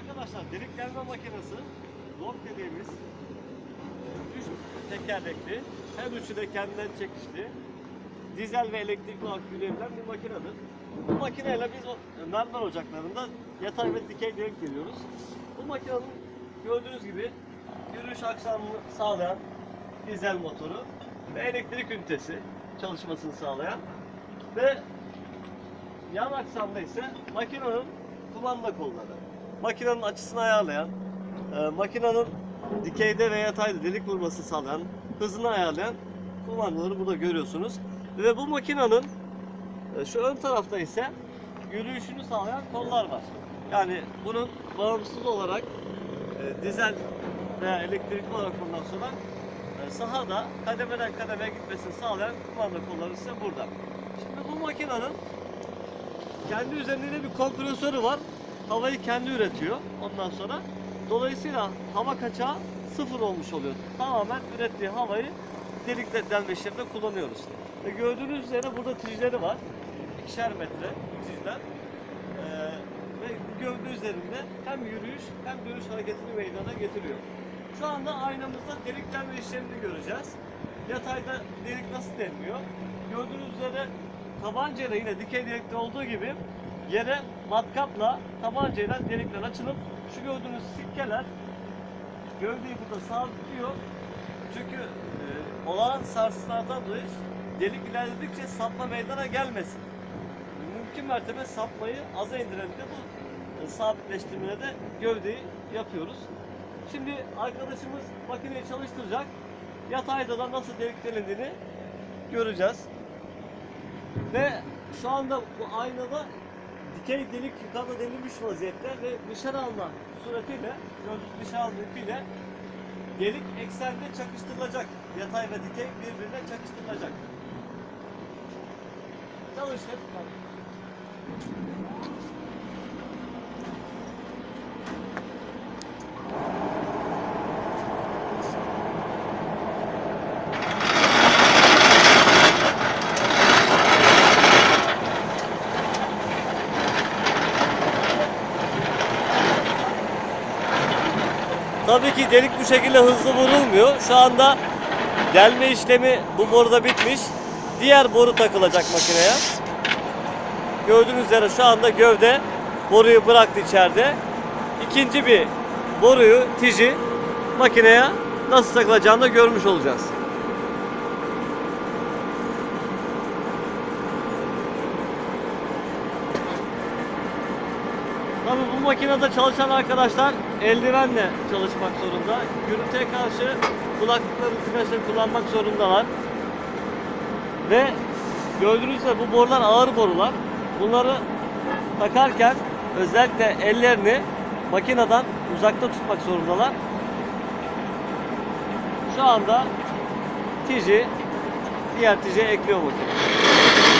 Arkadaşlar delik delme makinesi lok dediğimiz üç tekerlekli her üçü de kendinden çekişli dizel ve elektrikli olarak yürüyebilen bir makinedir. Bu makineyle biz mermer ocaklarında yatay ve dikey delik geliyoruz. Bu makinenin gördüğünüz gibi yürüyüş aksamını sağlayan dizel motoru ve elektrik ünitesi çalışmasını sağlayan ve yan aksamda ise makinenin kumanda kolları. Makinenin açısını ayarlayan, e, makinenin dikeyde ve yatayda delik vurmasını sağlayan, hızını ayarlayan kumandaları burada görüyorsunuz. Ve bu makinenin e, şu ön tarafta ise yürüyüşünü sağlayan kollar var. Yani bunun bağımsız olarak e, dizel veya elektrikli olarak ondan sonra e, sahada kademeden kademeye gitmesini sağlayan kumanda kolları ise burada. Şimdi bu makinenin kendi üzerinde bir kompresörü var. Havayı kendi üretiyor ondan sonra. Dolayısıyla hava kaçağı sıfır olmuş oluyor. Tamamen ürettiği havayı delikle delme işleminde kullanıyoruz. Ve gördüğünüz üzere burada trijleri var. İkişer metre trijler. Ee, ve gövde üzerinde hem yürüyüş hem dönüş hareketini meydana getiriyor. Şu anda aynamızda delik delme işlemini göreceğiz. Yatayda delik nasıl deliniyor? Gördüğünüz üzere tabancayla yine dikey delikte olduğu gibi yere matkapla tabancayla delikler açılıp şu gördüğünüz sikkeler gövdeyi burada sabitliyor. Çünkü e, olağan sarsıntılardan dolayı delik ilerledikçe sapma meydana gelmesin. Mümkün mertebe sapmayı aza indirelim de bu e, sabitleştirmede de gövdeyi yapıyoruz. Şimdi arkadaşımız makineyi çalıştıracak. Yatayda da nasıl delik delindiğini göreceğiz. Ve şu anda bu aynada dikey delik yukarıda delinmiş vaziyette ve dışarı alma suretiyle, gördüğünüz dışarı alma ipiyle delik eksende çakıştırılacak. Yatay ve dikey birbirine çakıştırılacak. Çalıştır. Tabii ki delik bu şekilde hızlı vurulmuyor. Şu anda delme işlemi bu boruda bitmiş. Diğer boru takılacak makineye. Gördüğünüz üzere şu anda gövde boruyu bıraktı içeride. İkinci bir boruyu, tiji makineye nasıl takılacağını da görmüş olacağız. Tabii bu makinede çalışan arkadaşlar eldivenle çalışmak zorunda. Gürültüye karşı kulaklıkları tıkaçları kullanmak zorundalar. Ve gördüğünüz gibi bu borular ağır borular. Bunları takarken özellikle ellerini makineden uzakta tutmak zorundalar. Şu anda tiji diğer tijiye ekliyor makine.